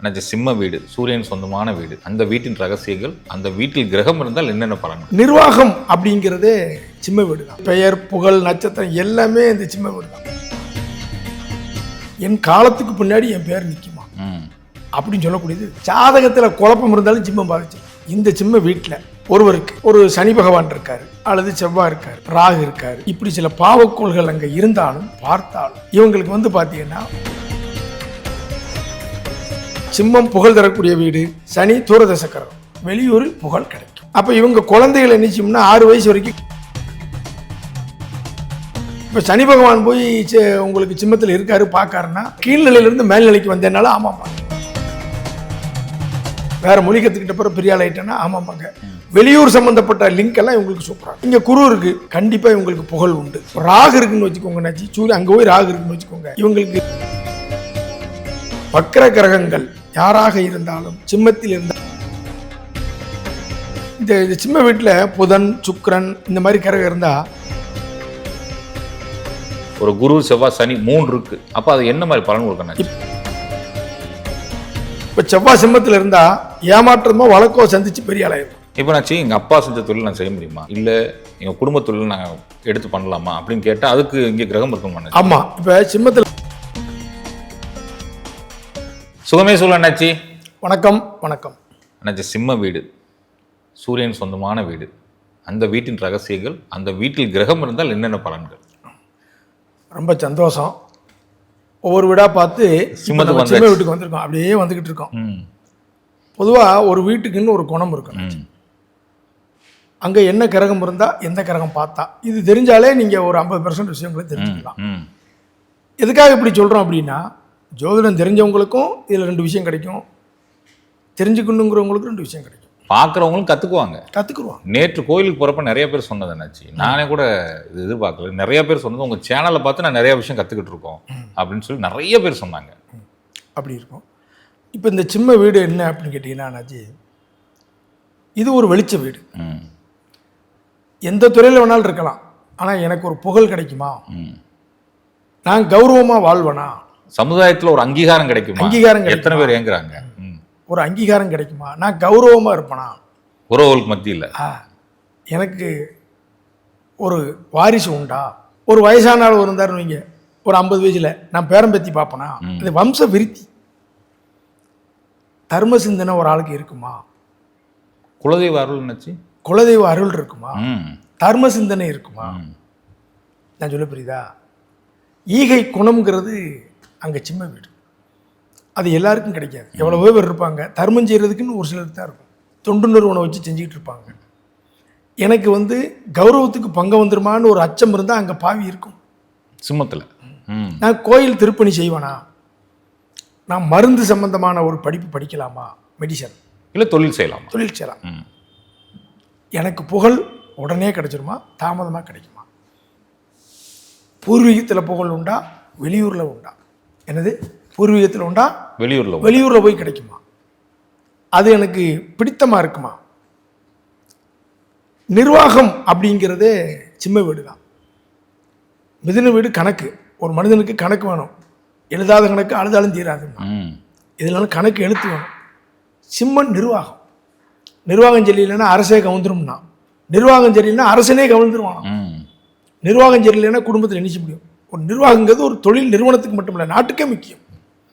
அண்ணாச்சி சிம்ம வீடு சூரியன் சொந்தமான வீடு. அந்த வீட்டின் ரகசியங்கள் அந்த வீட்டில் கிரகம் இருந்தால் என்னென்ன பலன்கள்? நிர்வாகம் அப்படிங்கிறதே சிம்ம வீடு தான். பெயர் புகழ் நட்சத்திரம் எல்லாமே இந்த சிம்ம வீடு தான். என் காலத்துக்கு பின்னாடி என் பேர் நிற்குமா அப்படின்னு சொல்லக்கூடியது. ஜாதகத்தில் குழப்பம் இருந்தாலும் சிம்மம் பாதிச்சு இந்த சிம்ம வீட்டில் ஒருவருக்கு ஒரு சனி பகவான் இருக்காரு அல்லது செவ்வாய் இருக்காரு ராகு இருக்காரு. இப்படி சில பாவக்கோள்கள் அங்கே இருந்தாலும் பார்த்தாலும் இவங்களுக்கு வந்து பார்த்தீங்கன்னா சிம்மம் புகழ் தரக்கூடிய வீடு சனி தூரதசக்கரம். வெளியூரில் புகழ் கிடைக்கும். அப்போ இவங்க குழந்தைகள் என்னச்சும்னா ஆறு வயசு வரைக்கும் இப்போ சனி பகவான் போய் உங்களுக்கு சிம்மத்தில் இருக்காரு பார்க்காருன்னா கீழ்நிலையிலேருந்து மேல்நிலைக்கு வந்தேனால ஆமாம்மா. வேற மொழி கற்றுக்கிட்ட பிறகு பெரிய ஆள் ஆமாம்மாங்க. வெளியூர் சம்பந்தப்பட்ட லிங்க் எல்லாம் இவங்களுக்கு சூப்பராக இங்கே குரு இருக்கு கண்டிப்பாக இவங்களுக்கு புகழ் உண்டு. ராகு இருக்குன்னு வச்சுக்கோங்க நச்சு சூரிய அங்கே போய் ராகு இருக்குன்னு வச்சுக்கோங்க. இவங்களுக்கு வக்கர கிரகங்கள் யாராக இருந்தாலும் சிம்மத்தில் இருந்தால் இந்த இந்த சிம்ம வீட்டில் புதன் சுக்கிரன் இந்த மாதிரி கிரகம் இருந்தால் ஒரு குரு செவ்வாய் சனி மூணு இருக்கு. அப்போ அது என்ன மாதிரி பலன் கொடுக்கும் அண்ணாச்சி? இப்போ செவ்வாய் சிம்மத்தில் இருந்தால் ஏமாற்றமோ வழக்கோ சந்திச்சு பெரிய ஆளாயிரும் இப்போ நாச்சி எங்கள் அப்பா செஞ்ச தொழில் நான் செய்ய முடியுமா? இல்லை எங்கள் குடும்ப தொழில் நான் எடுத்து பண்ணலாமா? அப்படின்னு கேட்டால் அதுக்கு இங்கே கிரகம் இருக்குமா ஆமாம் இப்போ சிம்மத்தில் சுகமே சொல்ல அண்ணாச்சி. வணக்கம் வணக்கம். அண்ணாச்சி சிம்ம வீடு. சூரியன் சொந்தமான வீடு. அந்த வீட்டின் ரகசியங்கள் அந்த வீட்டில் கிரகம் இருந்தால் என்னென்ன பலன்கள்? ரொம்ப சந்தோஷம். ஒவ்வொரு வீடாக பார்த்து சிம்மத்துக்கு சிம்ம வீட்டுக்கு வந்திருக்கோம். அப்படியே வந்துக்கிட்டு இருக்கோம். ம். பொதுவாக ஒரு வீட்டுக்குன்னு ஒரு குணம் இருக்கும் ம். அங்கே என்ன கிரகம் இருந்தால் எந்த கிரகம் பார்த்தா இது தெரிஞ்சாலே நீங்கள் ஒரு ஐம்பது பர்சன்ட் விஷயங்களை தெரிஞ்சுக்கலாம். ம். எதுக்காக இப்படி சொல்கிறோம் அப்படின்னா ஜோதிடம் தெரிஞ்சவங்களுக்கும் இதில் ரெண்டு விஷயம் கிடைக்கும். தெரிஞ்சுக்கணுங்கிறவங்களுக்கும் ரெண்டு விஷயம் கிடைக்கும். பார்க்குறவங்களும் கற்றுக்குவாங்க கற்றுக்குருவாங்க நேற்று கோயிலுக்கு போகிறப்ப நிறைய பேர் சொன்னது என்னாச்சு? நானே கூட இது எதிர்பார்க்கல. நிறைய பேர் சொன்னது உங்கள் சேனலை பார்த்து நான் நிறைய விஷயம் கற்றுக்கிட்டு இருக்கோம். அப்படின்னு சொல்லி நிறைய பேர் சொன்னாங்க. அப்படி இருக்கும். இப்போ இந்த சிம்ம வீடு என்ன அப்படின்னு கேட்டிங்கன்னா அண்ணாச்சி இது ஒரு வெளிச்ச வீடு. எந்த துறையில் வேணாலும் இருக்கலாம். ஆனால் எனக்கு ஒரு புகழ் கிடைக்குமா? நான் கௌரவமாக வாழ்வேனா? சமுதாயத்தில் ஒரு அங்கீகாரம் கிடைக்குமா? அங்கீகாரம்? எத்தனை பேர் ஏங்குறாங்க ஒரு அங்கீகாரம் கிடைக்குமா? நான் கௌரவமாக இருப்பேனா? உறவுகளுக்கு மத்தியில். எனக்கு ஒரு வாரிசு உண்டா? ஒரு வயசான ஆள் இருந்தாருன்னு வைங்க. ஒரு ஐம்பது வயசில் நான் பேரம்பத்தி பார்ப்பேனா? அது வம்ச விருத்தி. தர்ம சிந்தனை ஒரு ஆளுக்கு இருக்குமா? குலதெய்வ அருள் என்னாச்சு? குலதெய்வ அருள் இருக்குமா? தர்ம சிந்தனை இருக்குமா? நான் சொல்ல புரியுதா? ஈகை குணம்ங்கிறது அங்கே சிம்ம வீடு. அது எல்லாருக்கும் கிடைக்காது. எவ்வளவோ பேர் இருப்பாங்க. தர்மம் செய்கிறதுக்குன்னு ஒரு சிலர் தான் இருக்கும். தொண்டு நிறுவனம் வச்சு செஞ்சுக்கிட்டு இருப்பாங்க. எனக்கு வந்து கௌரவத்துக்கு பங்கு வந்துருமான்னு ஒரு அச்சம் இருந்தால் அங்கே பாவி இருக்கும். சிம்மத்தில். நான் கோயில் திருப்பணி செய்வேனா? நான் மருந்து சம்பந்தமான ஒரு படிப்பு படிக்கலாமா? மெடிசன் இல்லை தொழில் செய்யலாம்? தொழில் செய்யலாம். எனக்கு புகழ் உடனே கிடைச்சிருமா? தாமதமாக கிடைக்குமா? பூர்வீகத்தில் புகழ் உண்டா? வெளியூரில் உண்டா? என்னது? பூர்வீகத்தில் உண்டா? வெளியூரில் வெளியூரில் போய் கிடைக்குமா? அது எனக்கு பிடித்தமாக இருக்குமா? நிர்வாகம் அப்படிங்கிறதே சிம்ம வீடு தான். மிதுன வீடு கணக்கு. ஒரு மனிதனுக்கு கணக்கு வேணும். எழுதாத கணக்கு அழுதாலும் தீராதுமா ம். இதனால கணக்கு எழுத்து வேணும். சிம்மன் நிர்வாகம். நிர்வாகம் சரியில்லைன்னா அரசே கவுந்துரும்னா. நிர்வாகம் சரியில்லைன்னா அரசனே கவுந்துருவான் நிர்வாகம் சரியில்லைன்னா குடும்பத்தில் நினைச்ச முடியும்? ஒரு நிர்வாகங்கிறது ஒரு தொழில் நிறுவனத்துக்கு மட்டும் இல்லை நாட்டுக்கே முக்கியம்.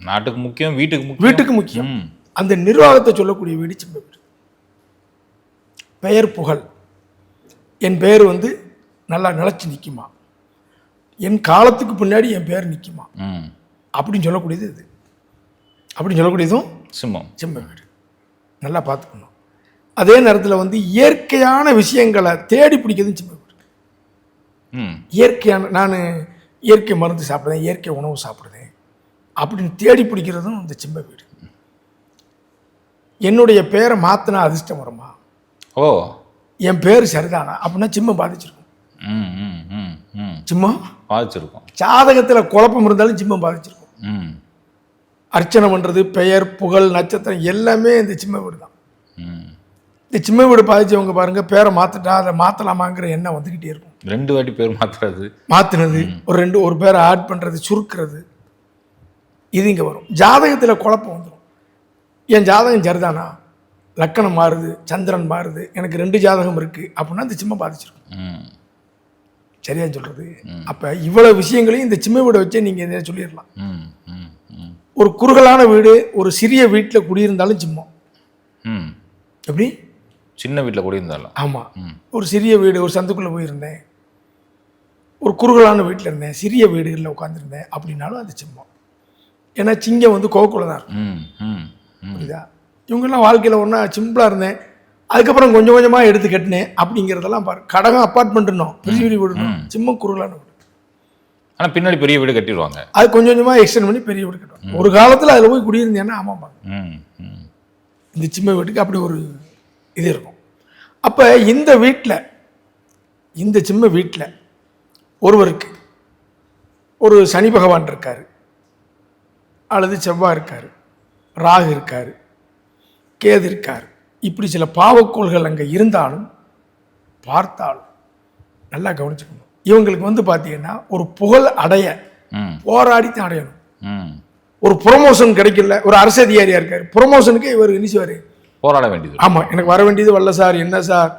நாட்டுக்கு முக்கியம் வீட்டுக்கு முக்கியம். வீட்டுக்கு முக்கியம். அந்த நிர்வாகத்தை சொல்லக்கூடிய வீடு சிம்ம வீடு பெயர் புகழ். என் பெயர் வந்து நல்லா நிலச்சி நிற்குமா என் காலத்துக்கு பின்னாடி என் பெயர் நிற்குமா அப்படின்னு சொல்லக்கூடியது இது. அப்படின்னு சொல்லக்கூடியதும் சிம்மம். சிம்ம வீடு நல்லா பார்த்துக்கணும். அதே நேரத்தில் வந்து இயற்கையான விஷயங்களை தேடி பிடிக்கிறதும் சிம்ம வீடு ம். இயற்கையான நான் இயற்கை மருந்து சாப்பிடுறேன் இயற்கை உணவு சாப்பிடுறேன் அப்படின்னு தேடி பிடிக்கிறதும் இந்த சிம்ம வீடு. என்னுடைய பேரை மாற்றினா அதிர்ஷ்டம் வருமா? ஓ. என் பேர் சரிதானா? அப்படின்னா சிம்மம் பாதிச்சிருக்கும். ம் ம் ம் ம். சிம்மம் பாதிச்சிருக்கோம். ஜாதகத்தில் குழப்பம் இருந்தாலும் சிம்மம் பாதிச்சிருக்கும். ம். அர்ச்சனை பண்ணுறது பெயர் புகழ் நட்சத்திரம் எல்லாமே இந்த சிம்ம வீடு தான். இந்த சிம்ம வீடு பாதிச்சவங்க பாருங்க பேரை மாற்றிட்டா அதை மாற்றலாமாங்கிற எண்ணம் வந்துக்கிட்டே இருக்கும். ரெண்டு வாட்டி பேர் மாத்துறது. மாற்றினது ஒரு ரெண்டு ஒரு பேரை ஆட் பண்ணுறது சுருக்கிறது இது இங்கே வரும். ஜாதகத்தில் குழப்பம் வந்துடும் என் ஜாதகம் சரிதானா? லக்கணம் மாறுது சந்திரன் மாறுது எனக்கு ரெண்டு ஜாதகம் இருக்குது அப்படின்னா இந்த சிம்மம் பாதிச்சிருக்கும். ம். சரியா சொல்கிறது அப்போ இவ்வளவு விஷயங்களையும் இந்த சிம்ம வீடை வச்சே நீங்கள் இதை சொல்லிடலாம். ம் ம் ம். ஒரு குறுகலான வீடு ஒரு சிறிய வீட்டில் குடியிருந்தாலும் சிம்மம். ம். எப்படி? சின்ன வீட்டில் குடியிருந்தாலும். ஆமாம் ஒரு சிறிய வீடு ஒரு சந்துக்குள்ளே போயிருந்தேன். ஒரு குறுகலான வீட்டில் இருந்தேன் சிறிய வீடுகளில் உட்காந்துருந்தேன் அப்படின்னாலும் அது சிம்மம் ஏன்னா சிங்கம் வந்து கோவக்குள்ள தான் இருக்கும் புரியுதா? இவங்கெல்லாம் வாழ்க்கையில் ஒன்றா சிம்பிளாக இருந்தேன். அதுக்கப்புறம் கொஞ்சம் கொஞ்சமாக எடுத்து கட்டினேன். அப்படிங்கிறதெல்லாம் பாரு. கடகம் அப்பார்ட்மெண்ட்னோம் பெரிய பெரிய வீடுனோம் சிம்மம் குறுகலான வீடு. ஆனால் பின்னாடி பெரிய வீடு கட்டிடுவாங்க. அது கொஞ்சம் கொஞ்சமாக எக்ஸ்டெண்ட் பண்ணி பெரிய வீடு கட்டுவாங்க. ஒரு காலத்தில் அதில் போய் குடியிருந்தேன்னா ஆமாம்பாங்க ம் ம். இந்த சிம்ம வீட்டுக்கு அப்படி ஒரு இது இருக்கும். அப்போ இந்த வீட்டில் இந்த சிம்ம வீட்டில் ஒருவருக்கு ஒரு சனி பகவான் இருக்கார் அல்லது செவ்வாய் இருக்கார் ராகு இருக்கார் கேது இருக்கார். இப்படி சில பாவக்கோள்கள் அங்கே இருந்தாலும் பார்த்தாலும் நல்லா கவனிச்சுக்கணும். இவங்களுக்கு வந்து பார்த்தீங்கன்னா ஒரு புகழ் அடைய போராடி தான் அடையணும். ஒரு ப்ரொமோஷன் கிடைக்கல ஒரு அரசு அதிகாரியாக இருக்கார். ப்ரொமோஷனுக்கு இவர் இனிச்சுவார் போராட வேண்டியது. ஆமாம் எனக்கு வர வேண்டியது வரல சார் என்ன சார்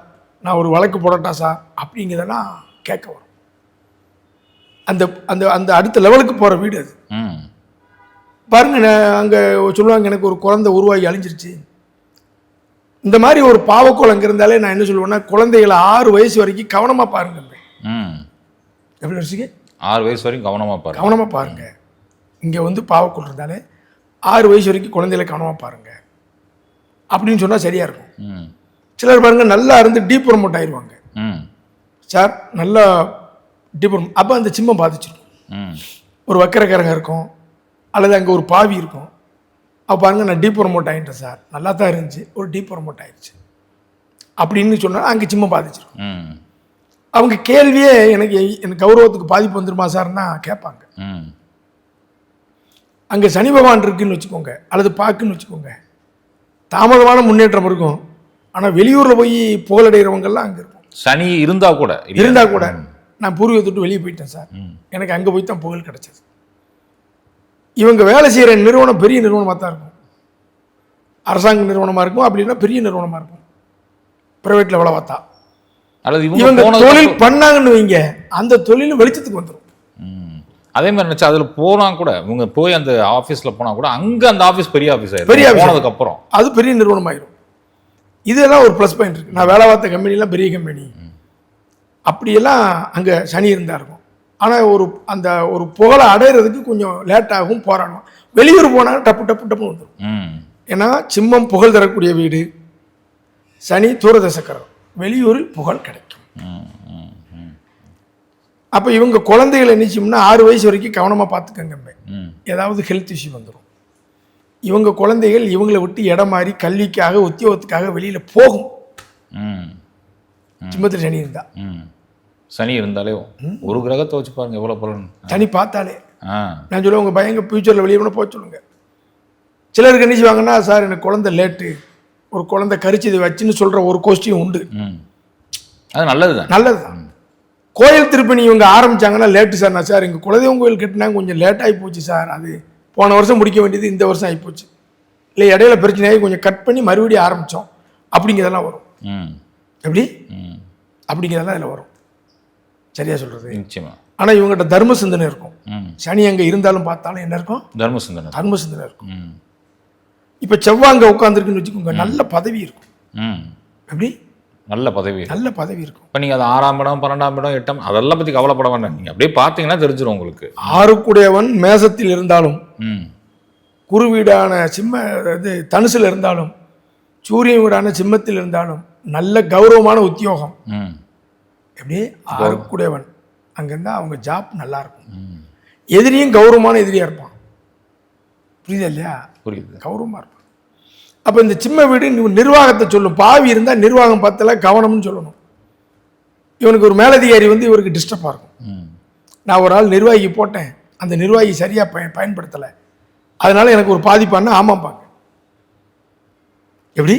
நான் ஒரு வழக்கு போடட்டா சார் அப்படிங்கிறதெல்லாம் கேட்க வரும். அந்த அந்த அந்த அடுத்த லெவலுக்கு போகிற வீடு அது. ம். பாருங்க நான் அங்கே சொல்லுவாங்க எனக்கு ஒரு குழந்தை உருவாகி அழிஞ்சிருச்சு. இந்த மாதிரி ஒரு பாவக்கோள் அங்கே இருந்தாலே நான் என்ன சொல்லுவேன்னா குழந்தைகளை ஆறு வயசு வரைக்கும் கவனமாக பாருங்க ம். எப்படி வச்சுக்க ஆறு வயசு வரைக்கும் கவனமாக பாருங்க. கவனமாக பாருங்க. இங்கே வந்து பாவக்கோள் இருந்தாலே ஆறு வயசு வரைக்கும் குழந்தைகளை கவனமாக பாருங்க. அப்படின்னு சொன்னால் சரியாக இருக்கும். ம். சிலர் பாருங்க நல்லா இருந்து டீப் ப்ரொமோட் ஆயிடுவாங்க ம். சார் நல்லா டிபம் அப்போ அந்த சிம்மம் பாதிச்சிருக்கும் ஒரு வக்கரக்கரங்க இருக்கும். அல்லது அங்கே ஒரு பாவி இருக்கும். அப்போ பாருங்க நான் டீப் ப்ரொமோட் ஆகிட்டேன் சார். நல்லா தான் இருந்துச்சு. ஒரு டீப் ப்ரொமோட் ஆயிடுச்சு. அப்படின்னு சொன்னால் அங்கே சிம்மம் பாதிச்சிருக்கும் ம். அவங்க கேள்வியே எனக்கு எனக்கு கௌரவத்துக்கு பாதிப்பு வந்துருமா சார்னா கேட்பாங்க. ம். அங்கே சனி பகவான் இருக்குன்னு வச்சுக்கோங்க. அல்லது பாக்குன்னு வச்சுக்கோங்க. தாமதமான முன்னேற்றம் இருக்கும். ஆனால் வெளியூரில் போய் புகழடைகிறவங்கெல்லாம் அங்கே இருக்கும் சனி இருந்தா கூட இல்லையா? இருந்தா கூட. நான் பூர்வீகத்தை விட்டு வெளியே போயிட்டேன் சார். எனக்கு அங்கே போய் தான் புகழ் கிடைச்சது. இவங்க வேலை செய்கிற நிறுவனம் பெரிய நிறுவனமாக தான் இருக்கும். அரசாங்க நிறுவனமாக இருக்கும் அப்படின்னா பெரிய நிறுவனமாக இருக்கும். ப்ரைவேட்டில் வேலை பார்த்தா. அல்லது இவங்க தொழில் பண்ணாங்கன்னு வைங்க அந்த தொழில் வெளிச்சத்துக்கு வந்துடும். அதே மாதிரி நினைச்சா அதுல போனா கூட இவங்க போய் அந்த ஆபீஸ்ல போனா கூட அங்க அந்த ஆபீஸ் பெரிய ஆபீஸ் பெரிய ஆயிடும். போனதுக்கு அப்புறம். அது பெரிய நிறுவனமாயிடும் இதெல்லாம் ஒரு ப்ளஸ் பாயிண்ட் இருக்குது நான் வேலை பார்த்த கம்பெனிலாம் பெரிய கம்பெனி அப்படியெல்லாம் அங்கே சனி இருந்தா இருக்கும் ஆனால் ஒரு அந்த ஒரு புகழை அடையிறதுக்கு கொஞ்சம் லேட் ஆகும் போராடும் வெளியூர் போனால் டப்பு டப்பு டப்பு வந்துடும் ஏன்னா சிம்மம் புகழ் தரக்கூடிய வீடு. சனி தூரதசக்கரம் வெளியூரில் புகழ் கிடைக்கும். அப்போ இவங்க குழந்தைகளை நிச்சயம்னா ஆறு வயசு வரைக்கும் கவனமாக பார்த்துக்கங்க. ஏதாவது ஹெல்த் இஷ்யூ வந்துடும் இவங்க குழந்தைகள் இவங்களை விட்டு இடம் மாறி கல்விக்காக உத்தியோகத்துக்காக வெளியில் போகும். சிம்மத்தில் சனி இருந்தா. ம். சனி இருந்தாலே ஒரு கிரகத்தை வச்சு பாருங்க எவ்வளவு பலன். சனி பார்த்தாலே. நான் சொல்லுவேன் உங்கள் பையங்க ஃப்யூச்சரில் வெளியே போனால் போக சொல்லுங்க. சிலருக்கு என்ன செய்வாங்கன்னா சார் எனக்கு குழந்தை லேட்டு. ஒரு குழந்தை கரிச்சு இதை வச்சுன்னு சொல்கிற ஒரு கோஷ்டியும் உண்டு. அது நல்லதுதான். நல்லது தான் கோயில் திருப்பணி இவங்க ஆரம்பிச்சாங்கன்னா லேட்டு சார் நான் சார் எங்கள் குலதெய்வம் கோயில் கட்டினாங்க கொஞ்சம் லேட் ஆகி போச்சு சார். அது போன வருஷம் முடிக்க வேண்டியது இந்த வருஷம் ஆகி போச்சு. இல்லை இடையில பிரச்சனையாகி கொஞ்சம் கட் பண்ணி மறுபடியும் ஆரம்பித்தோம் அப்படிங்கிறதெல்லாம் வரும். ம். எப்படி? அப்படிங்கிறதெல்லாம் இதில் வரும். சரியா சொல்கிறது நிச்சயமா. ஆனால் இவங்ககிட்ட தர்ம சிந்தனை இருக்கும். சனி அங்கே இருந்தாலும் பார்த்தாலும் என்ன இருக்கும்? தர்ம சிந்தனை. தர்ம சிந்தனை இருக்கும். இப்போ செவ்வாய் அங்கே உட்காந்துருக்குன்னு வச்சுக்கோங்க நல்ல பதவி இருக்கும். ம். எப்படி? நல்ல பதவி நல்ல பதவி இருக்கும். இப்போ நீங்கள் அது ஆறாம் இடம் பன்னெண்டாம் இடம் எட்டாம் அதெல்லாம் பற்றி கவலைப்பட வேண்டாம். நீங்கள் அப்படியே பார்த்தீங்கன்னா தெரிஞ்சிடும் உங்களுக்கு. ஆறுக்குடையவன் மேசத்தில் இருந்தாலும் ம். குரு வீடான சிம்ம இது தனுசில் இருந்தாலும் சூரியன் வீடான சிம்மத்தில் இருந்தாலும் நல்ல கௌரவமான உத்தியோகம். ம். எப்படி ஆறுக்குடையவன். அங்கேருந்தா அவங்க ஜாப் நல்லா இருக்கும் ம். எதிரியும் கௌரவமான எதிரியாக இருப்பான். புரியுதா இல்லையா? புரியுது. கௌரவமாக இருப்பான். அப்போ இந்த சிம்ம வீடு நிர்வாகத்தை சொல்லும் பாவி இருந்தால் நிர்வாகம் பார்த்தல கவனம்னு சொல்லணும். இவனுக்கு ஒரு மேலதிகாரி வந்து இவருக்கு டிஸ்டர்பாக இருக்கும். நான் ஒரு ஆள் நிர்வாகி போட்டேன். அந்த நிர்வாகி சரியாக பய பயன்படுத்தலை. அதனால எனக்கு ஒரு பாதிப்பான்னா ஆமாம்பாங்க. எப்படி?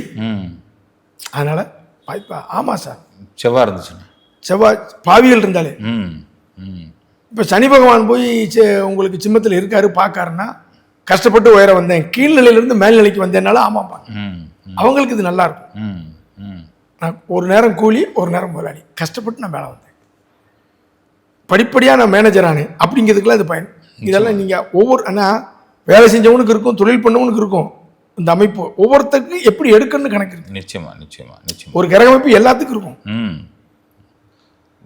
அதனால் பாதிப்பா? ஆமாம் சார். செவ்வாய் இருந்துச்சுன்னா செவ்வாய் பாவிகள் இருந்தாலே. ம் ம். இப்போ சனி பகவான் போய் உங்களுக்கு சிம்மத்தில் இருக்காரு பார்க்காருன்னா கஷ்டப்பட்டு உயர வந்தேன். கீழ்நிலையிலிருந்து மேல்நிலைக்கு வந்தேனால ம், அவங்களுக்கு இது நல்லா இருக்கும் நான் ஒரு நேரம் கூலி ஒரு நேரம் முதலாளி. கஷ்டப்பட்டு நான் மேலே வந்தேன். படிப்படியாக நான் மேனேஜர் ஆனேன். அப்படிங்கிறதுக்குலாம் இது பயன். இதெல்லாம் நீங்கள் ஒவ்வொரு ஆனால் வேலை செஞ்சவனுக்கு இருக்கும் தொழில் பண்ணவனுக்கு இருக்கும். இந்த அமைப்பு ஒவ்வொருத்தருக்கும் எப்படி எடுக்கணும்னு கணக்கு இருக்கு. நிச்சயமா நிச்சயமா நிச்சயமா. ஒரு கிரக அமைப்பு எல்லாத்துக்கும் இருக்கும்.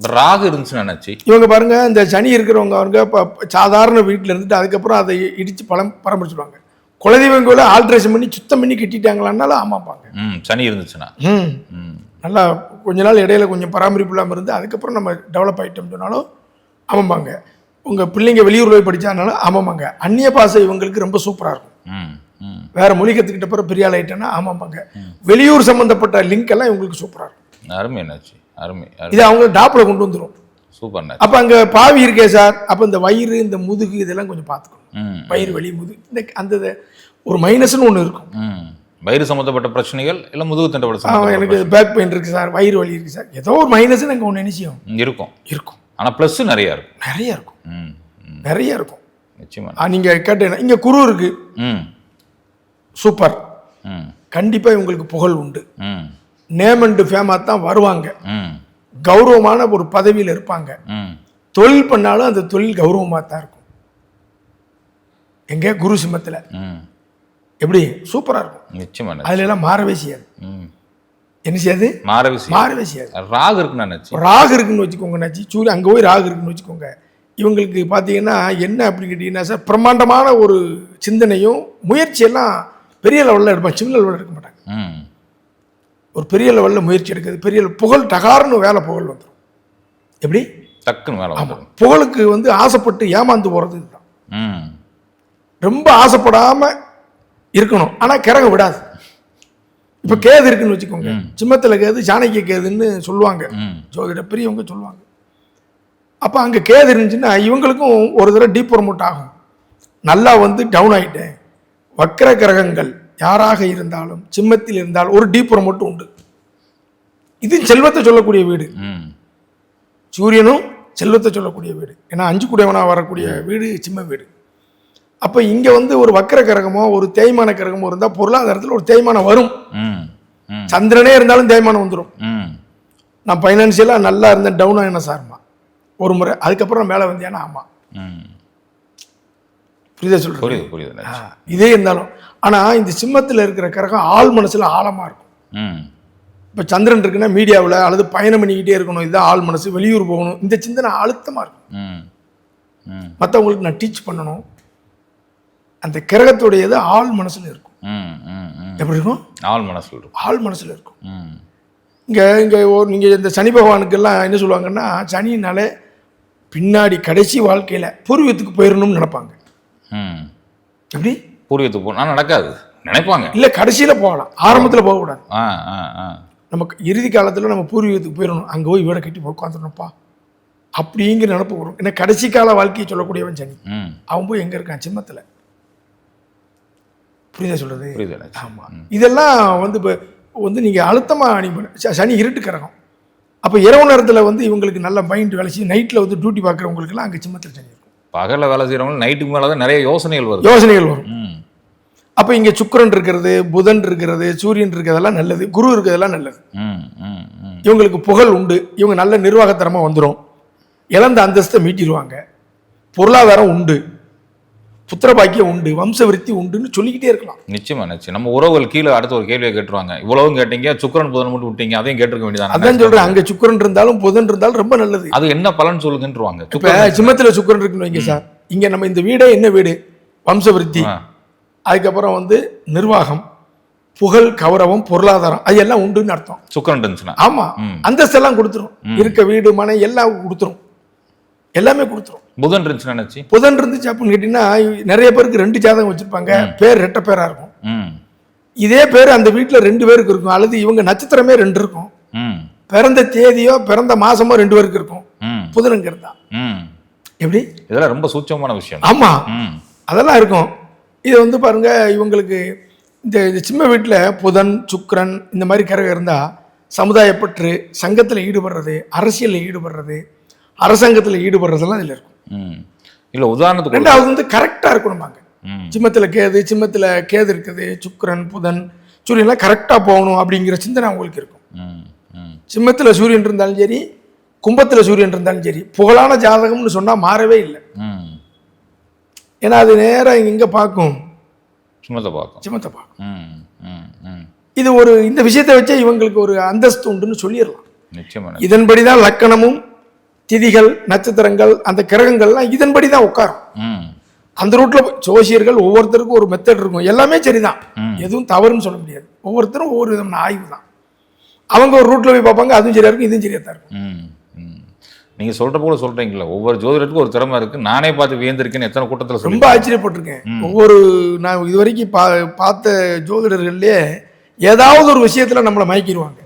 ராகு இருந்துச்சுன்னு நினைச்சி. இவங்க பாருங்க இந்த சனி இருக்கிறவங்க அவங்க சாதாரண வீட்டில் இருந்துட்டு அதுக்கப்புறம் அதை இடித்து பலம் பராமரிச்சுடுவாங்க குலதெய்வம் கோயில ஆல்ட்ரேஷன் பண்ணி சுத்தம் பண்ணி கட்டிட்டாங்களான்னாலும் ஆமாப்பாங்க ம் சனி இருந்துச்சுன்னா. ம். நல்லா கொஞ்ச நாள் இடையில கொஞ்சம் பராமரிப்பு இல்லாமல் இருந்து அதுக்கப்புறம் நம்ம டெவலப் ஆகிட்டோம் சொன்னாலும் ஆமாம்பாங்க. உங்கள் பிள்ளைங்க வெளியூர் போய் படித்தானாலும் ஆமாம்பாங்க. அந்நிய பாசை இவங்களுக்கு ரொம்ப சூப்பராக இருக்கும். வேற மொழி கற்றுக்கிட்ட பிறகு பெரிய ஆள் ஆகிட்டேன்னா ஆமாம்பாங்க. வெளியூர் சம்மந்தப்பட்ட லிங்க் எல்லாம் இவங்களுக்கு சூப்பராக இருக்கும். அருமை என்னாச்சு. அருமை இது அவங்க டாப்பில் கொண்டு வந்துடும் சூப்பர் அப்போ அங்கே பாவி இருக்கே சார். அப்போ இந்த வயிறு இந்த முதுகு இதெல்லாம் கொஞ்சம் பார்த்துக்கணும். வயிறு வலி முதுகு. இந்த அந்த ஒரு மைனஸ்னு ஒன்று இருக்கும். ம். வயிறு சம்மந்தப்பட்ட பிரச்சனைகள் இல்லை முதுகு தண்டப்பட்ட எனக்கு பேக் பெயின் இருக்குது சார். வயிறு வலி இருக்குது சார். ஏதோ ஒரு மைனஸ்னு அங்கே ஒன்று நிச்சயம் பிரச்சனை இருக்கும். இருக்கும். ஆனால் ப்ளஸ் நிறைய இருக்கும். நிறைய இருக்கும். நிறைய இருக்கும். நிச்சயமா. ஆ, நீங்க கேட்டேன் இங்க குரு இருக்கு. ம். சூப்பர். ம். கண்டிப்பா இவங்களுக்கு புகழ் உண்டு. ம். நேம் அண்ட் ஃபேமா தான் வருவாங்க. ம். கௌரவமான ஒரு பதவியில் இருப்பாங்க. ம். தொழில் பண்ணாலும் அந்த தொழில் கௌரவமாக தான் இருக்கும். எங்க? குரு சிம்மத்தில் ம். எப்படி? சூப்பராக இருக்கும். நிச்சயமா என்னாச்சு. அதுல எல்லாம் மாறவே செய்யாது. ம். என்ன செய்யாது? மாறவே மாறவே செய்யாது. ராகு இருக்குன்னு ராகு இருக்குன்னு வச்சுக்கோங்க நச்சு. சூரியன் அங்கே போய் ராகு இருக்குன்னு வச்சுக்கோங்க. இவங்களுக்கு பார்த்தீங்கன்னா என்ன அப்படின்னு கேட்டிங்கன்னா சார் பிரம்மாண்டமான ஒரு சிந்தனையும் முயற்சியெல்லாம் பெரிய லெவலில் எடுப்பாங்க. சின்ன லெவலில் எடுக்க மாட்டாங்க. ஒரு பெரிய லெவலில் முயற்சி எடுக்கிறது பெரிய புகழ் டகார்னு வேலை புகழ் வந்துடும் எப்படி? டக்குன்னு மேலே வந்துடும் புகழுக்கு வந்து ஆசைப்பட்டு ஏமாந்து போகிறது இதுதான். ம். ரொம்ப ஆசைப்படாமல் இருக்கணும். ஆனால் கிறக விடாது. இப்போ கேது இருக்குன்னு வச்சுக்கோங்க. சிம்மத்தில் கேது சாணக்கிய கேதுன்னு சொல்லுவாங்க. ஜோதிட பெரியவங்க சொல்லுவாங்க. அப்போ அங்கே கேது இருந்துச்சுன்னா இவங்களுக்கும் ஒரு தடவை டீப் ப்ரொமோட் ஆகும். நல்லா வந்து டவுன் ஆகிட்டேன் வக்கர கிரகங்கள் யாராக இருந்தாலும் சிம்மத்தில் இருந்தாலும் ஒரு டீப் ப்ரொமோட் உண்டு. இது செல்வத்தை சொல்லக்கூடிய வீடு. ம். சூரியனும் செல்வத்தை சொல்லக்கூடிய வீடு. ஏன்னா அஞ்சு குடையவனாக வரக்கூடிய வீடு சிம்ம வீடு. அப்போ இங்கே வந்து ஒரு வக்கர கிரகமோ ஒரு தேய்மான கிரகமோ இருந்தால் பொருளாதாரத்தில் ஒரு தேய்மானம் வரும். சந்திரனே இருந்தாலும் தேய்மானம் வந்துடும் நான் ஃபைனான்சியலாக நல்லா இருந்தேன் டவுன் ஆகின சார்மா ஒரு முறை. அதுக்கப்புறம் மேலே வந்தேன்னா ஆமாம் ம். புரியுதா சொல்கிறேன் புரியுது. இதே இருந்தாலும் ஆனால் இந்த சிம்மத்தில் இருக்கிற கிரகம் ஆள் மனசில் ஆழமாக இருக்கும். ம். இப்போ சந்திரன் இருக்குன்னா மீடியாவில் அல்லது பயணம் பண்ணிக்கிட்டே இருக்கணும். இதுதான் ஆள் மனசு வெளியூர் போகணும். இந்த சிந்தனை அழுத்தமாக இருக்கும். மற்றவங்களுக்கு நான் டீச் பண்ணணும். அந்த கிரகத்துடையது ஆள் மனசில் இருக்கும். எப்படி இருக்கும்? ஆள் மனசில் இருக்கும். ஆள் மனசில் இருக்கும். ம். இங்கே இங்கே ஒரு நீங்கள் இந்த சனி பகவானுக்கெல்லாம் என்ன சொல்லுவாங்கன்னா சனினாலே பின்னாடி கடைசி வாழ்க்கையில் பூர்வீகத்துக்கு போயிடணும்னு நினைப்பாங்க. எப்படி? பூர்வீகத்துக்கு போனால் நடக்காது. நினைப்பாங்க. இல்லை கடைசியில் போகலாம். ஆரம்பத்தில் போகக்கூடாது. ஆ ஆ ஆ. நமக்கு இறுதி காலத்தில் நம்ம பூர்வீகத்துக்கு போயிடணும். அங்கே போய் வீடை கட்டி உட்காந்துடணும்ப்பா அப்படிங்கிற நினப்பு வரும். ஏன்னா கடைசி கால வாழ்க்கையை சொல்லக்கூடியவன் சனி. ம். அவன் போய் எங்கே இருக்கான்? சிம்மத்தில். புரியுதா சொல்கிறது புரியுது. ஆமாம் இதெல்லாம் வந்து இப்போ வந்து நீங்கள் அழுத்தமாக நீங்கள் சனி இருட்டு கிரகம். அப்போ இரவு நேரத்தில் வந்து இவங்களுக்கு நல்ல மைண்ட் வேலை செய்யும். நைட்டில் வந்து டியூட்டி பார்க்குறவங்களுக்குலாம் அங்கே சிம்மத்தில் சனி பகலில் வேலை செய்கிறவங்க நைட்டுக்கு மேலே தான் நிறைய யோசனைகள் வருது. யோசனைகள் வரும். அப்போ இங்கே சுக்கிரன் இருக்கிறது புதன் இருக்கிறது சூரியன் இருக்கிறதெல்லாம் நல்லது குரு இருக்கிறதெல்லாம் நல்லது. இவங்களுக்கு புகழ் உண்டு. இவங்க நல்ல நிர்வாகத்தரமாக வந்துடும் இழந்த அந்தஸ்தை மீட்டிடுவாங்க. பொருளாதாரம் உண்டு. புத்திரபாக்கியம் உண்டு வம்ச விருத்தி உண்டுன்னு சொல்லிக்கிட்டே இருக்கலாம். நிச்சயமா நிச்சயம். நம்ம உறவுகள் கீழே அடுத்த ஒரு கேள்வியை கேட்டுருவாங்க. இவ்வளவும் கேட்டீங்க சுக்கரன் புதன் மட்டும் விட்டீங்க அதையும் கேட்டிருக்க வேண்டியதானே? அதான் சொல்றேன் அங்க சுக்கிரன் இருந்தாலும் புதன் இருந்தாலும் ரொம்ப நல்லது. அது என்ன பலன் சொல்லுங்கன்றுவாங்க சிம்மத்துல சுக்கிரன் இருக்குன்னு வைங்க சார். இங்க நம்ம இந்த வீடே என்ன வீடு? வம்ச விருத்தி. அதுக்கப்புறம் வந்து நிர்வாகம் புகழ் கௌரவம் பொருளாதாரம் அது எல்லாம் உண்டுன்னு அர்த்தம். சுக்கரன் இருந்துச்சுன்னா. ஆமா. அந்தஸ்தெல்லாம் கொடுத்துரும். இருக்க வீடு மனை எல்லாம் கொடுத்துரும். எல்லாமே கொடுத்துரும். புதன் இருந்துச்சுன்னு நினைச்சு புதன் இருந்துச்சு அப்படின்னு கேட்டீங்கன்னா நிறைய பேருக்கு ரெண்டு ஜாதகம் வச்சிருப்பாங்க. பேர் ரெட்ட பேரா இருக்கும். ம். இதே பேர் அந்த வீட்டுல ரெண்டு பேருக்கு இருக்கும். அல்லது இவங்க நட்சத்திரமே ரெண்டு இருக்கும். ம். பிறந்த தேதியோ பிறந்த மாசமோ ரெண்டு பேருக்கு இருக்கும். புதனுங்கிறது தான். ம். எப்படி? இதெல்லாம் ரொம்ப சூட்சமான விஷயம். ஆமா. அதெல்லாம் இருக்கும். இது வந்து பாருங்க இவங்களுக்கு இந்த இந்த சிம்ம வீட்டில் புதன் சுக்கிரன் இந்த மாதிரி கிரகம் இருந்தால் சமுதாயப்பற்று சங்கத்தில் ஈடுபடுறது அரசியலில் ஈடுபடுறது அரசாங்கத்தில் ஈடுபடுறதெல்லாம் இதில் இருக்கும். இல்லை உதாரணத்துக்கு ரெண்டாவது வந்து கரெக்டாக இருக்கணுமாங்க. சிம்மத்தில் கேது சிம்மத்தில் கேது இருக்குது சுக்கிரன் புதன் சூரியன்லாம் கரெக்டாக போகணும் அப்படிங்கிற சிந்தனை அவங்களுக்கு இருக்கும். சிம்மத்தில் சூரியன் இருந்தாலும் சரி கும்பத்தில் சூரியன் இருந்தாலும் சரி புகழான ஜாதகம்னு சொன்னால் மாறவே இல்லை. ஏன்னா அது நேராக இங்கே பார்க்கும். சுமத்தை பார்க்கும். சிம்மத்தை பார்க்கும். ம் ம் ம். இது ஒரு இந்த விஷயத்தை வச்சே இவங்களுக்கு ஒரு அந்தஸ்து உண்டுன்னு சொல்லிடலாம். இதன்படி தான் லக்கணமும் திதிகள் நட்சத்திரங்கள் அந்த கிரகங்கள்லாம் இதன்படி தான் உட்காரும் அந்த ரூட்ல ஜோசியர்கள் ஒவ்வொருத்தருக்கும் ஒரு மெத்தட் இருக்கும். எல்லாமே சரிதான். எதுவும் தவறுன்னு சொல்ல முடியாது. ஒவ்வொருத்தரும் ஒவ்வொரு விதமான ஆய்வு தான் அவங்க ஒரு ரூட்ல போய் பார்ப்பாங்க அதுவும் சரியா இருக்கும் இதுவும் சரியா தான் இருக்கும் நீங்கள் சொல்கிற போல சொல்கிறீங்களா ஒவ்வொரு ஜோதிடத்துக்கும் ஒரு திறமை இருக்குது நானே பார்த்து வியந்திருக்கேன்னு எத்தனை கூட்டத்தில் ரொம்ப ஆச்சரியப்பட்டிருக்கேன். ஒவ்வொரு நான் இதுவரைக்கும் பா பார்த்த ஜோதிடர்கள்லயே ஏதாவது ஒரு விஷயத்துல நம்மளை மயக்கிடுவாங்க.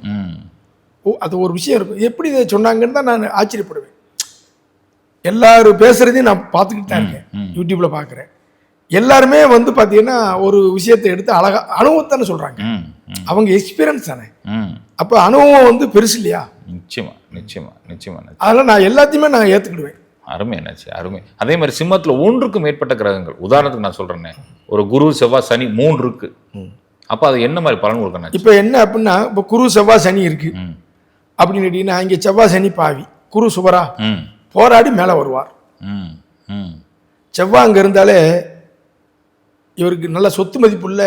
அது ஒரு விஷயம் இருக்கும். எப்படி இதை சொன்னாங்கன்னு தான் நான் ஆச்சரியப்படுவேன். எல்லாரும் பேசுறதையும் நான் பார்த்துக்கிட்டு தான் இருக்கேன். ம். யூடியூப்ல பார்க்குறேன். எல்லாருமே வந்து பார்த்தீங்கன்னா ஒரு விஷயத்தை எடுத்து அழகா அனுபவத்தானே ம் அவங்க எக்ஸ்பீரியன்ஸ் தானே. அப்போ அனுபவம் வந்து பெருசு இல்லையா? நிச்சயமா நிச்சயமா நிச்சயமா. அதெல்லாம் நான் எல்லாத்தையுமே நான் ஏற்றுக்கிடுவேன் அருமை என்னாச்சு அருமை. அதே மாதிரி சிம்மத்தில் ஒன்றுக்கு மேற்பட்ட கிரகங்கள். உதாரணத்துக்கு நான் சொல்கிறேனே ஒரு குரு செவ்வாய் சனி மூன்று இருக்கு அப்போ அது என்ன மாதிரி பலன் கொடுக்கணும் இப்போ என்ன அப்படின்னா இப்போ குரு செவ்வாய் சனி இருக்கு. அப்படின்னு கேட்டீங்கன்னா இங்கே செவ்வாய் சனி பாவி. குரு சுபரா? போராடி மேலே வருவார். ம் ம். செவ்வாய் அங்கே இருந்தாலே இவருக்கு நல்ல சொத்து மதிப்புள்ள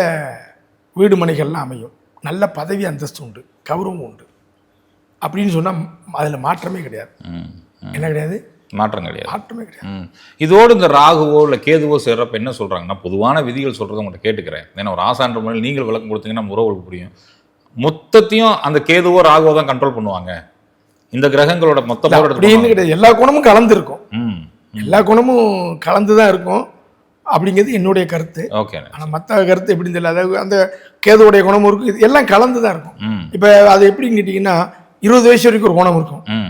வீடு மனைகள்லாம் அமையும். நல்ல பதவி அந்தஸ்து உண்டு கௌரவம் உண்டு. அப்படின்னு சொன்னால் அதில் மாற்றமே கிடையாது. என்ன கிடையாது? மாற்றம் கிடையாது. மாற்றமே கிடையாது. இதோடு இந்த ராகுவோ இல்லை கேதுவோ சேர்றப்ப என்ன சொல்கிறாங்கன்னா பொதுவான விதிகள் சொல்கிறத உங்கள்கிட்ட கேட்டுக்கிறேன். ஏன்னா ஒரு ஆசான்ற முறையில் நீங்கள் விளக்கம் கொடுத்தீங்கன்னா நம்ம உறவுகளுக்கு புரியும். மொத்தத்தையும் அந்த கேதுவோ ராகுவோ தான் கண்ட்ரோல் பண்ணுவாங்க. இந்த கிரகங்களோட மொத்த அப்படின்னு கிடையாது. எல்லா குணமும் கலந்து இருக்கும் ம். எல்லா குணமும் கலந்து தான் இருக்கும். அப்படிங்கிறது என்னுடைய கருத்து. ஓகே ஆனால் மற்ற கருத்து எப்படின்னு தெரியல. அதாவது அந்த கேதுவுடைய குணமும் இருக்கும். இது எல்லாம் கலந்து தான் இருக்கும் இப்போ அது எப்படின்னு கேட்டிங்கன்னா இருபது வயசு வரைக்கும் ஒரு குணம் இருக்கும். ம்.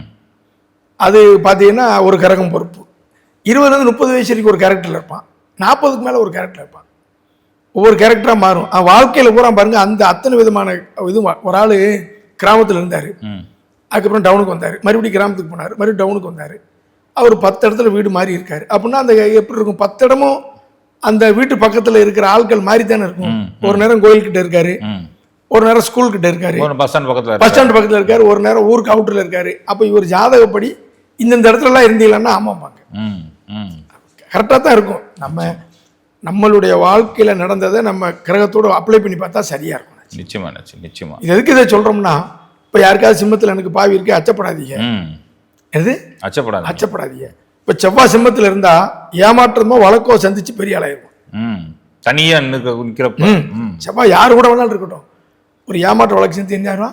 அது பார்த்தீங்கன்னா ஒரு கரகம் பொறுப்பு. இருபதுலேருந்து முப்பது வயசு வரைக்கும் ஒரு கேரக்டரில் இருப்பான். நாற்பதுக்கு மேலே ஒரு கேரக்டர் இருப்பான். ஒவ்வொரு கேரக்டராக மாறும். வாழ்க்கையில் பூரா பாருங்க அந்த அத்தனை விதமான இது ஒரு ஆள் கிராமத்தில் இருந்தார். அதுக்கப்புறம் டவுனுக்கு வந்தார். மறுபடியும் கிராமத்துக்கு போனார். மறுபடியும் டவுனுக்கு வந்தார். அவர் பத்து இடத்துல வீடு மாறி இருக்காரு. அப்படின்னா அந்த எப்படி இருக்கும்? பத்து இடமும் அந்த வீட்டு பக்கத்தில் இருக்கிற ஆட்கள் மாறி தானே இருக்கும். ஒரு நேரம் கோயில்கிட்ட இருக்காரு. ஒரு நேரம் ஸ்கூல் கிட்ட இருக்காரு. பஸ் ஸ்டாண்ட் பக்கத்தில் பஸ் ஸ்டாண்ட் பக்கத்தில் இருக்காரு. ஒரு நேரம் ஊருக்கு அவுட்டரில் இருக்காரு. அப்போ இவர் ஜாதகப்படி இந்தந்த இடத்துலலாம் இருந்தீங்களான்னா ஆமாம்பாங்க. கரெக்டாக தான் இருக்கும். நம்ம நம்மளுடைய வாழ்க்கையில் நடந்ததை நம்ம கிரகத்தோடு அப்ளை பண்ணி பார்த்தா சரியாக இருக்கும். நிச்சயம் நிச்சயமா இது எதுக்கு இதை சொல்கிறோம்னா இப்போ யாருக்காவது சிம்மத்தில் எனக்கு பாவி இருக்கு அச்சப்படாதீங்க. எது அச்சப்படாது அச்சப்படாதீங்க. இப்போ செவ்வாய் சிம்மத்தில் இருந்தால் ஏமாற்றமோ வழக்கோ சந்திச்சு பெரிய ஆளாயிருக்கும் ம். தனியா நிற்க நிற்கிறப்ப செவ்வாய் யார் கூட வேணாலும் இருக்கட்டும். ஒரு ஏமாற்ற வழக்கு செஞ்சு தெரிஞ்சாருவா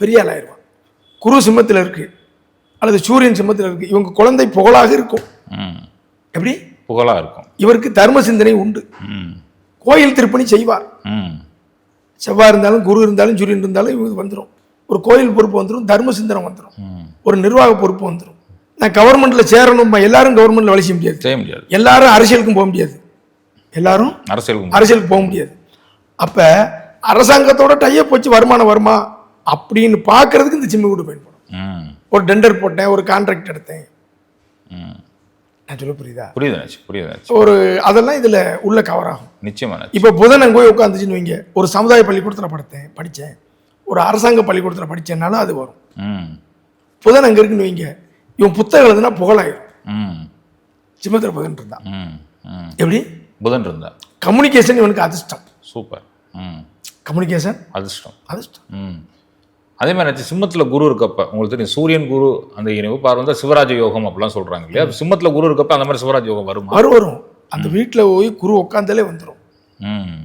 பெரிய ஆளாயிருவான் குரு சிம்மத்தில் இருக்கு. அல்லது சூரியன் சிம்மத்தில் இருக்கு. இவங்க குழந்தை புகழாக இருக்கும். ம். எப்படி? புகழா இருக்கும். இவருக்கு தர்ம சிந்தனை உண்டு. ம். கோயில் திருப்பணி செய்வார். ம். செவ்வாய் இருந்தாலும் குரு இருந்தாலும் சூரியன் இருந்தாலும் இது வந்துடும் ஒரு கோயில் பொறுப்பு வந்துடும் தர்ம சிந்தனை வந்துடும் ஒரு நிர்வாக பொறுப்பு வந்துடும் நான் கவர்மெண்ட்ல சேரணும் எல்லாரும் கவர்மெண்ட்ல வேலை செய்ய முடியாது. செய்ய முடியாது. எல்லாரும் அரசியலுக்கும் போக முடியாது. எல்லாரும் அரசியலுக்கு அரசியலுக்கு போக முடியாது. அப்ப அரசாங்கத்தோட டைப் வச்சு வருமானம் வருமா? அப்படின்னு பார்க்கறதுக்கு இந்த சிம்ம வீடு பயன்படும் ஒரு டெண்டர் போட்டேன் ஒரு கான்ட்ராக்ட் எடுத்தேன். நான் சொல்ல புரியுதா? புரியுது புரியுது ஒரு அதெல்லாம் இதுல உள்ள கவர் ஆகும். நிச்சயமா நினச்சி இப்போ புதன் அங்கே போய் உட்காந்துச்சுன்னு வைங்க. ஒரு சமுதாய பள்ளிக்கூடத்தில் படுத்தேன் படித்தேன் ஒரு அரசாங்க பள்ளிக்கூடத்தில் படித்தேன்னாலும் அது வரும். ம். புதன் அங்கே இருக்குன்னு வைங்க. இவன் புத்தகம் எழுதுனா புகழாயிரும். ம். சிம்மத்தில் புதன் இருந்தான். ம் ம். எப்படி? புதன் இருந்தா கம்யூனிகேஷன் இவனுக்கு அதிர்ஷ்டம். சூப்பர். ம். கம்யூனிகேஷன்? அதிர்ஷ்டம். அதிர்ஷ்டம். ம். அதே மாதிரி சிம்மத்தில் குரு இருக்கப்ப உங்களுக்கு தெரியும் சூரியன் குரு அந்த இணைவு பார் வந்து சிவராஜ யோகம் அப்படிலாம் சொல்கிறாங்க இல்லையா? சிம்மத்தில் குரு இருக்கப்ப அந்த மாதிரி சிவராஜ யோகம் வருமா? வரும் வரும். அந்த வீட்டில் போய் குரு உட்காந்தாலே வந்துடும் ம்.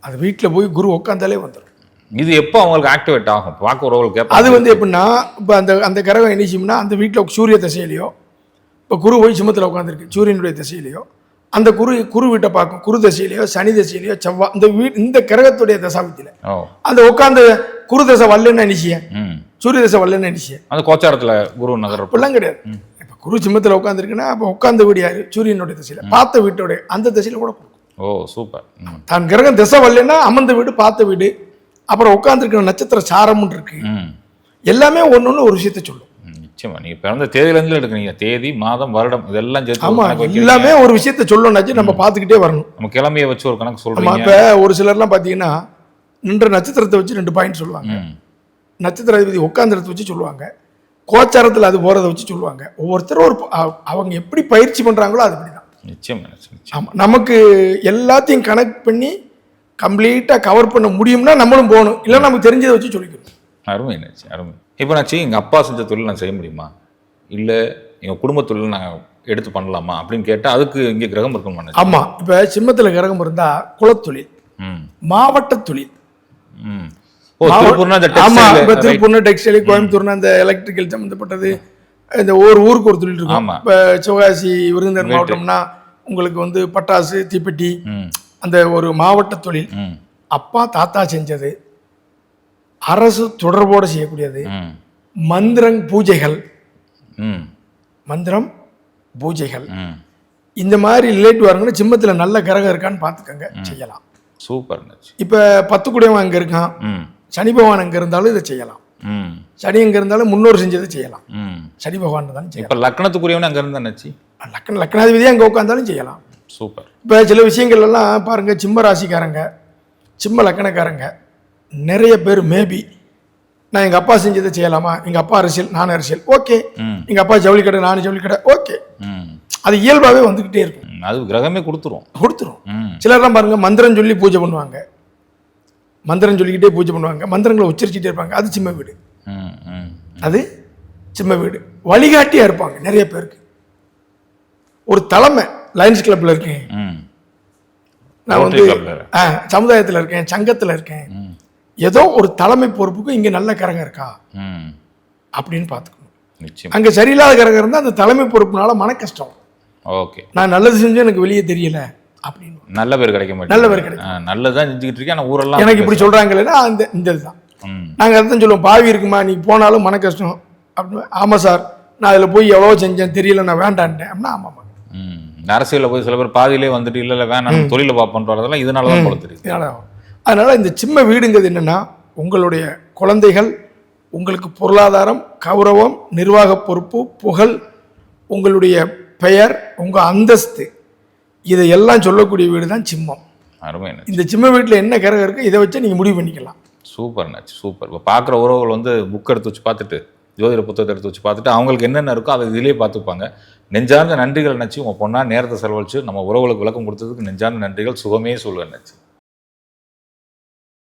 அந்த வீட்டில் போய் குரு உட்காந்தாலே வந்துடும் இது எப்போ அவங்களுக்கு ஆக்டிவேட் ஆகும்? பார்க்க உறவுகள் கேட்பாங்க. அது வந்து எப்படின்னா இப்போ அந்த அந்த கிரகம் செய்யும்னா அந்த வீட்டில் சூரிய திசையிலையோ இப்போ குரு போய் சிம்மத்தில் உட்காந்துருக்கு சூரியனுடைய திசையிலையோ அந்த குரு குரு வீட்டை பார்க்கும் குரு திசையிலையோ சனி திசையிலையோ செவ்வாய் இந்த வீ இந்த கிரகத்துடைய தசாபத்தியில் ஓ. அந்த உட்காந்து குரு தசை வரலன்னு நினைச்சிய சூரிய தசை வரலன்னு நினைச்சிய அந்த கோச்சாரத்தில் குரு நகர் அப்படிலாம் கிடையாது. இப்போ குரு சிம்மத்தில் உட்காந்துருக்குன்னா அப்போ உட்காந்த வீடு யாரு? சூரியனுடைய திசையில். பார்த்த வீட்டோடைய அந்த திசையில் கூட கொடுக்கும். Oh super. தான் கிரகம் திசை வரலன்னா அமர்ந்த வீடு பார்த்த வீடு அப்புறம் உட்காந்துருக்கிற நட்சத்திர சாரம்னு இருக்கு. எல்லாமே ஒன்று ஒன்று ஒரு விஷயத்த சொல்லும். நிச்சயமா. நீங்க பிறந்த தேதியிலேருந்து எடுக்கிறீங்க. தேதி மாதம் வருடம் இதெல்லாம் சேர்த்து ஆமா. எல்லாமே ஒரு விஷயத்த சொல்லணும்னாச்சு நம்ம பார்த்துக்கிட்டே வரணும். நம்ம கிழமையை வச்சு ஒரு கணக்கு சொல்றீங்க. இப்ப ஒரு சிலர்லாம் பார்த்தீங்கன்னா நின்ற நட்சத்திரத்தை வச்சு ரெண்டு பாயிண்ட் சொல்லுவாங்க. நட்சத்திர அதிபதி உட்காந்துறத வச்சு சொல்லுவாங்க. கோச்சாரத்தில் அது போகிறத வச்சு சொல்லுவாங்க. ஒவ்வொருத்தரும் ஒரு அவங்க எப்படி பயிற்சி பண்ணுறாங்களோ அது அப்படி தான் நிச்சயம். ஆமாம் நமக்கு எல்லாத்தையும் கனெக்ட் பண்ணி கம்ப்ளீட்டாக கவர் பண்ண முடியும்னா நம்மளும் போகணும். இல்லை நமக்கு தெரிஞ்சதை வச்சு சொல்லிக்கணும் அருமை நச்சு அருமை. இப்போ நாச்சு எங்கள் அப்பா செஞ்ச தொழில் நான் செய்ய முடியுமா? இல்லை எங்கள் குடும்ப தொழில் நான் எடுத்து பண்ணலாமா? அப்படின்னு கேட்டால் அதுக்கு இங்கே கிரகம் இருக்கணுமா? ஆமாம் இப்போ சிம்மத்தில் கிரகம் இருந்தால் குலத்தொழில் மாவட்ட தொழில் திருப்பூர்னா டெக்ஸ்டைல் கோயம்புத்தூர்னா இந்த எலக்ட்ரிக்கல் சம்மந்தப்பட்டது இந்த ஒரு ஊருக்கு ஒரு தொழில் இருக்கும். இப்போ சிவகாசி விருதுநகர் மாவட்டம்னா உங்களுக்கு வந்து பட்டாசு தீப்பெட்டி அந்த ஒரு மாவட்ட தொழில் அப்பா தாத்தா செஞ்சது. அரசு தொடர்போடு செய்யக்கூடியது. மந்திரங் பூஜைகள். மந்திரம் பூஜைகள். இந்த மாதிரி ரிலேட்டிவ் வரங்கன்னா சிம்மத்தில் நல்ல கிரகம் இருக்கான்னு பார்த்துக்கங்க. செய்யலாம். சூப்பர் இப்போ பத்து குடையவன் அங்கே இருக்கான். சனி பகவான் அங்கே இருந்தாலும் இதை செய்யலாம். சனி அங்கே இருந்தாலும் முன்னோர் செஞ்சதை செய்யலாம். சனி பகவான் தான் செய்யலாம். இப்போ லக்னத்துக்குரியவனே அங்கே இருந்தா நச்சு? லக்கண லக்கணாதிபதியே அங்கே உட்காந்தாலும் செய்யலாம். சூப்பர். இப்போ சில விஷயங்கள் எல்லாம் பாருங்க சிம்ம ராசிக்காரங்க சிம்ம லக்கணக்காரங்க நிறைய பேர் மேபி நான் எங்கள் அப்பா செஞ்சதை செய்யலாமா? எங்கள் அப்பா அரசியல் நான் அரசியல். ஓகே. எங்கள் அப்பா ஜவுளி கடை நான் ஜவுளி கடை ஓகே அது இயல்பாகவே வந்துக்கிட்டே இருக்கும். அது கிரகமே கொடுத்துரும். கொடுத்துரும். சிலர்லாம் பாருங்க மந்திரம் சொல்லி பூஜை பண்ணுவாங்க. மந்திரம் சொல்லிக்கிட்டே பூஜை பண்ணுவாங்க. மந்திரங்களை உச்சரிச்சுட்டே இருப்பாங்க. அது சிம்ம வீடு. அது சிம்ம வீடு. வழிகாட்டியாக இருப்பாங்க நிறைய பேருக்கு. ஒரு தலைமை லயன்ஸ் கிளப்பில் இருக்கேன். ம். நான் வந்து. ஆ சமுதாயத்தில் இருக்கேன் சங்கத்தில் இருக்கேன். ஏதோ ஒரு தலைமை பொறுப்புக்கு இங்கே நல்ல கரகம் இருக்கா? ம். அப்படின்னு பார்த்துக்கணும். அங்கே சரியில்லாத கரகம் இருந்தால் அந்த தலைமை பொறுப்புனால மன கஷ்டம் ஓகே. நான் நல்லது செஞ்சு எனக்கு வெளியே தெரியல அப்படின்னு. நல்ல பேர் கிடைக்க மாட்டேங்குது. நல்ல பேர் கிடைக்கும். ஆ, நல்லதுதான் செஞ்சுக்கிட்டு இருக்கேன் ஆனால் ஊரெல்லாம் எனக்கு இப்படி சொல்கிறாங்களேன்னா அந்த இந்த இதுதான் நாங்கள் அதான் சொல்லுவோம் பாவி இருக்குமா நீ போனாலும் மன கஷ்டம் அப்படின்னு ஆமாம் சார் நான் அதில் போய் எவ்வளோ செஞ்சேன் தெரியல நான் வேண்டான்ட்டேன். அப்படின்னா ஆமாம் அரசியலில் போய் சில பேர் பாதியிலே வந்துட்டு இல்லை இல்லை வேணாம் தொழிலை பார்ப்போன்ற வரதெல்லாம் இதனால தான் போல தெரியுது. அதனால இந்த சிம்ம வீடுங்கிறது என்னன்னா உங்களுடைய குழந்தைகள் உங்களுக்கு பொருளாதாரம் கௌரவம் நிர்வாக பொறுப்பு புகழ் உங்களுடைய பெயர் உங்க அந்தஸ்து இதையெல்லாம் சொல்லக்கூடிய வீடு தான் சிம்மம். அருமை நச்சு இந்த சிம்ம வீட்டில் என்ன கிரகம் இருக்கு இதை வச்சு நீங்க முடிவு பண்ணிக்கலாம். சூப்பர் நச்சு சூப்பர். இப்போ பார்க்குற உறவுகள் வந்து புக் எடுத்து வச்சு பார்த்துட்டு ஜோதிட புத்தகத்தை எடுத்து வச்சு பார்த்துட்டு அவங்களுக்கு என்னென்ன இருக்கோ அதை இதிலேயே பார்த்துப்பாங்க. நெஞ்சார்ந்த நன்றிகள் நினச்சி உங்கள் பொண்ணா நேரத்தை செலவழிச்சு நம்ம உறவுகளுக்கு விளக்கம் கொடுத்ததுக்கு நெஞ்சார்ந்த நன்றிகள் சுகமே சொல்லுவேன் நினச்சி